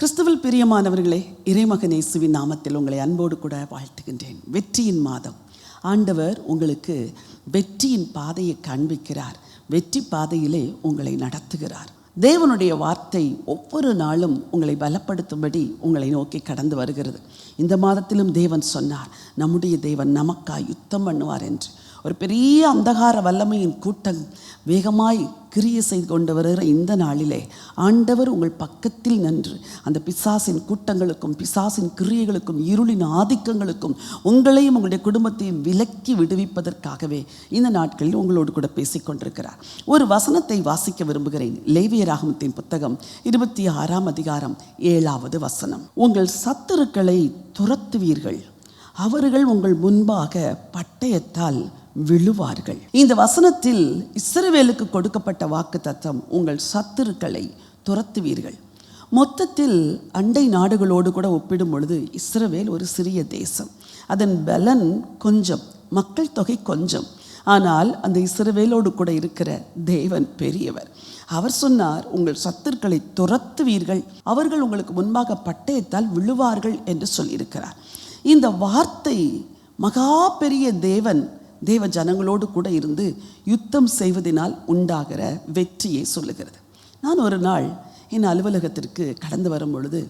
கிறிஸ்துவில் பிரியமானவர்களே இறைமகன் இயேசுவின் நாமத்தில் உங்களை அன்போடு கூட வாழ்த்துகின்றேன். வெற்றியின் மாதம். ஆண்டவர் உங்களுக்கு வெற்றியின் பாதையை காண்பிக்கிறார். வெற்றி பாதையிலே உங்களை நடத்துகிறார். தேவனுடைய வார்த்தை ஒவ்வொரு நாளும் உங்களை பலப்படுத்தும்படி உங்களை நோக்கி கடந்து வருகிறது. இந்த மாதத்திலும் தேவன் சொன்னார் நம்முடைய தேவன் நமக்காய் யுத்தம் பண்ணுவார் என்று. ஒரு பெரிய அந்தகார வல்லமையின் கூட்டம் வேகமாய் கிரிய செய்து கொண்டு வருகிற இந்த நாளிலே ஆண்டவர் உங்கள் பக்கத்தில் நின்று அந்த பிசாசின் கூட்டங்களுக்கும் பிசாசின் கிரியைகளுக்கும் இருளின் ஆதிக்கங்களுக்கும் உங்களையும் உங்களுடைய குடும்பத்தையும் விலக்கி விடுவிப்பதற்காகவே இந்த நாட்களில் உங்களோடு கூட பேசிக்கொண்டிருக்கிறார். ஒரு வசனத்தை வாசிக்க விரும்புகிறேன். லேவியராகமத்தின் புத்தகம் இருபத்தி ஆறாம் அதிகாரம் ஏழாவது வசனம். உங்கள் சத்துருக்களை துரத்துவீர்கள். அவர்கள் உங்கள் முன்பாக பட்டயத்தால் விழுவார்கள். இந்த வசனத்தில் இஸ்ரவேலுக்கு கொடுக்கப்பட்ட வாக்கு தத்தம் உங்கள் சத்துருக்களை துரத்துவீர்கள். மொத்தத்தில் அண்டை நாடுகளோடு கூட ஒப்பிடும் பொழுது இஸ்ரவேல் ஒரு சிறிய தேசம். அதன் பலன் கொஞ்சம் மக்கள் தொகை கொஞ்சம். ஆனால் அந்த இஸ்ரவேலோடு கூட இருக்கிற தேவன் பெரியவர். அவர் சொன்னார் உங்கள் சத்துருக்களை துரத்துவீர்கள். அவர்கள் உங்களுக்கு முன்பாக பட்டயத்தால் விழுவார்கள் என்று சொல்லியிருக்கிறார். இந்த வார்த்தை மகா பெரிய தேவன் தேவ ஜனங்களோடு கூட இருந்து யுத்தம் செய்வதனால் உண்டாகிற வெற்றியை சொல்லுகிறது. நான் ஒரு நாள் என் அலுவலகத்திற்கு கடந்து வரும் பொழுது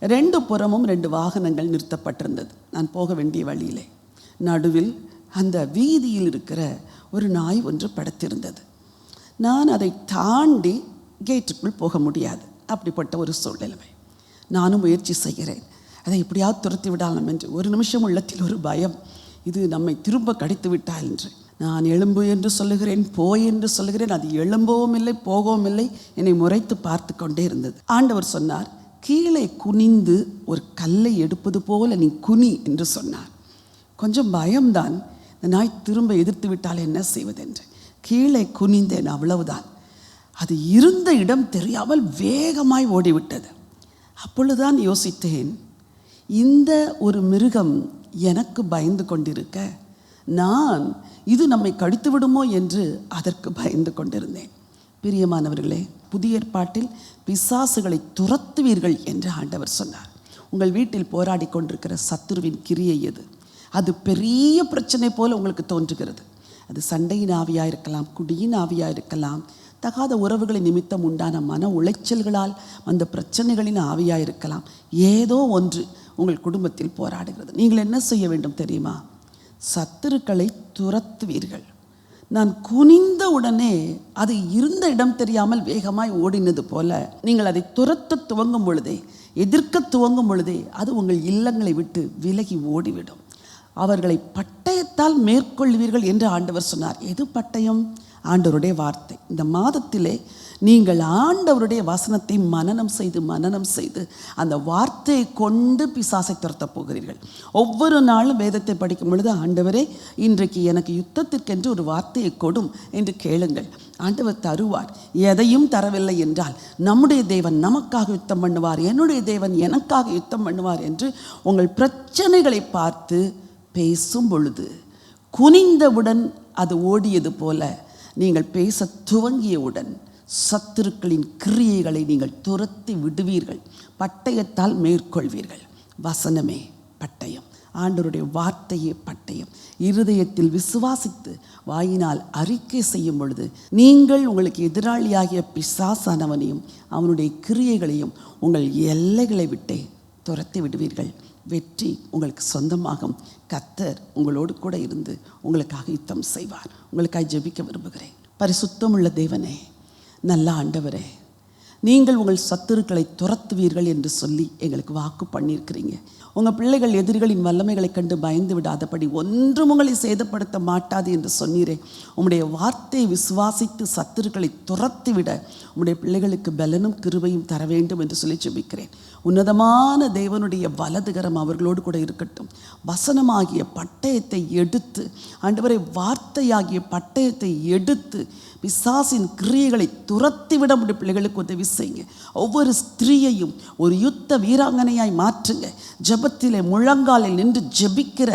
ரெண்டு புறமும் ரெண்டு வாகனங்கள் நிறுத்தப்பட்டிருந்தது. நான் போக வேண்டிய வழியிலே. நடுவில் அந்த வீதியில் இருக்கிற ஒரு நாய் ஒன்று படுத்திருந்தது. நான் அதை தாண்டி கேட்டுக்குள் போக முடியாது. அப்படிப்பட்ட ஒரு சூழ்நிலைமை. நானும் முயற்சி செய்கிறேன். அதை எப்படியாவது துரத்தி விடலாம் என்று ஒரு நிமிஷம் உள்ளத்தில் ஒரு பயம் இது நம்மை திரும்ப கடித்து விட்டால் என்று. நான் எழும்பு என்று சொல்லுகிறேன் போய் என்று சொல்லுகிறேன் அது எழும்பவும் இல்லை போகவும் இல்லை என்னை முறைத்து பார்த்து கொண்டே இருந்தது. ஆண்டவர் சொன்னார் கீழே குனிந்து ஒரு கல்லை எடுப்பது போல நீ குனி என்று சொன்னார். கொஞ்சம் பயம்தான் இந்த நாய் திரும்ப எதிர்த்து விட்டால் என்ன செய்வதென்று. கீழே குனிந்தேன் அவ்வளவுதான். அது இருந்த இடம் தெரியாமல் வேகமாய் ஓடிவிட்டது. அப்பொழுதுதான் யோசித்தேன் இந்த ஒரு மிருகம் எனக்கு பயந்து கொண்டிருக்க? நான் இது நம்மை கடித்து விடுமோ என்று அதற்கு பயந்து கொண்டிருந்தேன். பிரியமானவர்களே புதிய ஏற்பாட்டில் பிசாசுகளை துரத்துவீர்கள் என்று ஆண்டவர் சொன்னார். உங்கள் வீட்டில் போராடி கொண்டிருக்கிற சத்துருவின் கிரியை எது? அது பெரிய பிரச்சனை போல உங்களுக்கு தோன்றுகிறது. அது சண்டையின் ஆவியாக இருக்கலாம் குடியின் ஆவியாக இருக்கலாம். தகாத உறவுகளை நிமித்தம் உண்டான மன உளைச்சல்களால் வந்த பிரச்சனைகளின் ஆவியாக இருக்கலாம். ஏதோ ஒன்று உங்கள் குடும்பத்தில் போராடுகிறது. நீங்கள் என்ன செய்ய வேண்டும் தெரியுமா? சத்துருக்களை துரத்துவீர்கள். நான் குனிந்த உடனே அது இருந்த இடம் தெரியாமல் வேகமாய் ஓடினது போல நீங்கள் அதை துரத்த துவங்கும் பொழுதே எதிர்க்க துவங்கும் பொழுதே அது உங்கள் இல்லங்களை விட்டு விலகி ஓடிவிடும். அவர்களை பட்டயத்தால் மேற்கொள்வீர்கள் என்று ஆண்டவர் சொன்னார். எது பட்டயம்? ஆண்டவருடைய வார்த்தை. இந்த மாதத்திலே நீங்கள் ஆண்டவருடைய வசனத்தை மனனம் செய்து மனனம் செய்து அந்த வார்த்தையை கொண்டு பிசாசை துரத்தப் போகிறீர்கள். ஒவ்வொரு நாளும் வேதத்தை படிக்கும் பொழுது ஆண்டவரே இன்றைக்கு எனக்கு யுத்தத்திற்கென்று ஒரு வார்த்தையை கொடும் என்று கேளுங்கள். ஆண்டவர் தருவார். எதையும் தரவில்லை என்றால் நம்முடைய தேவன் நமக்காக யுத்தம் பண்ணுவார். என்னுடைய தேவன் எனக்காக யுத்தம் பண்ணுவார் என்று உங்கள் பிரச்சனைகளை பார்த்து பேசும் பொழுது குனிந்தவுடன் அது ஓடியது போல நீங்கள் பேச துவங்கியவுடன் சத்துருக்களின் கிரியைகளை நீங்கள் துரத்தி விடுவீர்கள். பட்டயத்தால் மேற்கொள்வீர்கள். வசனமே பட்டயம். ஆண்டவருடைய வார்த்தையே பட்டயம். இருதயத்தில் விசுவாசித்து வாயினால் அறிக்கை செய்யும் பொழுது நீங்கள் உங்களுக்கு எதிராளியாகிய பிசாசானவனையும் அவனுடைய கிரியைகளையும் உங்கள் எல்லைகளை விட்டே துரத்தி விடுவீர்கள். வெற்றி உங்களுக்கு சொந்தமாகும். கத்தர் உங்களோடு கூட இருந்து உங்களுக்காக யுத்தம் செய்வார். உங்களுக்காக ஜெபிக்க விரும்புகிறேன். பரிசுத்தமுள்ள தேவனே நல்ல ஆண்டவரே நீங்கள் உங்கள் சத்துருக்களை துரத்துவீர்கள் என்று சொல்லி எங்களுக்கு வாக்கு பண்ணியிருக்கிறீங்க. உங்கள் பிள்ளைகள் எதிரிகளின் வல்லமைகளை கண்டு பயந்து விடாதபடி ஒன்றும் உங்களை சேதப்படுத்த மாட்டாது என்று சொன்னீரே. உம்முடைய வார்த்தையை விசுவாசித்து சத்துருக்களை துரத்திவிட உம்முடைய பிள்ளைகளுக்கு பலனும் கிருபையும் தர வேண்டும் என்று சொல்லி ஜெபிக்கிறேன். உன்னதமான தேவனுடைய வலதுகரம் அவர்களோடு கூட இருக்கட்டும். வசனமாகிய பட்டயத்தை எடுத்து ஆண்டவரை வார்த்தையாகிய பட்டயத்தை எடுத்து பிசாசின் கிரியைகளை துரத்திவிட முடியும். பிள்ளைகளுக்கு உதவி செய்யுங்க. ஒவ்வொரு ஸ்திரீயையும் ஒரு யுத்த வீராங்கனையாய் மாற்றுங்க. ஜபத்திலே முழங்காலில் நின்று ஜெபிக்கிற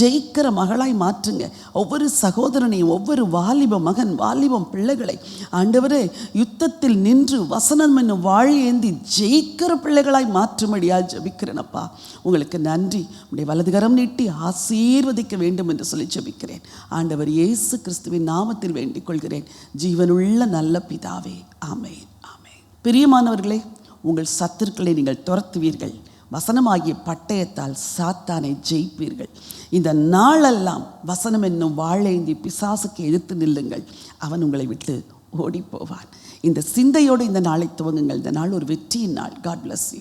ஜெயிக்கிற மகளாய் மாற்றுங்க. ஒவ்வொரு சகோதரனையும் ஒவ்வொரு வாலிப மகன் வாலிபம் பிள்ளைகளை ஆண்டவரே யுத்தத்தில் நின்று வசனம் என்னும் வாழ் ஏந்தி ஜெயிக்கிற பிள்ளைகளாய் மாற்றும்படியாக ஜபிக்கிறேனப்பா. உங்களுக்கு நன்றி. உடைய வலதுகரம் நீட்டி ஆசீர்வதிக்க வேண்டும் என்று சொல்லி ஜபிக்கிறேன். ஆண்டவர் இயேசு கிறிஸ்துவின் நாமத்தில் வேண்டிக் கொள்கிறேன். ஜீவனுள்ள நல்ல பிதாவே. ஆமேன். ஆமேன். பிரியமானவர்களே உங்கள் சத்துருக்களை நீங்கள் துரத்துவீர்கள். வசனமாகிய பட்டயத்தால் சாத்தானை ஜெயிப்பீர்கள். இந்த நாளெல்லாம் வசனம் என்னும் வாழேந்தி பிசாசுக்கு இழுத்து நில்லுங்கள். அவன் உங்களை விட்டு ஓடிப்போவான். இந்த சிந்தையோடு இந்த நாளை துவங்குங்கள். இந்த நாள் ஒரு வெற்றியின் நாள். God bless you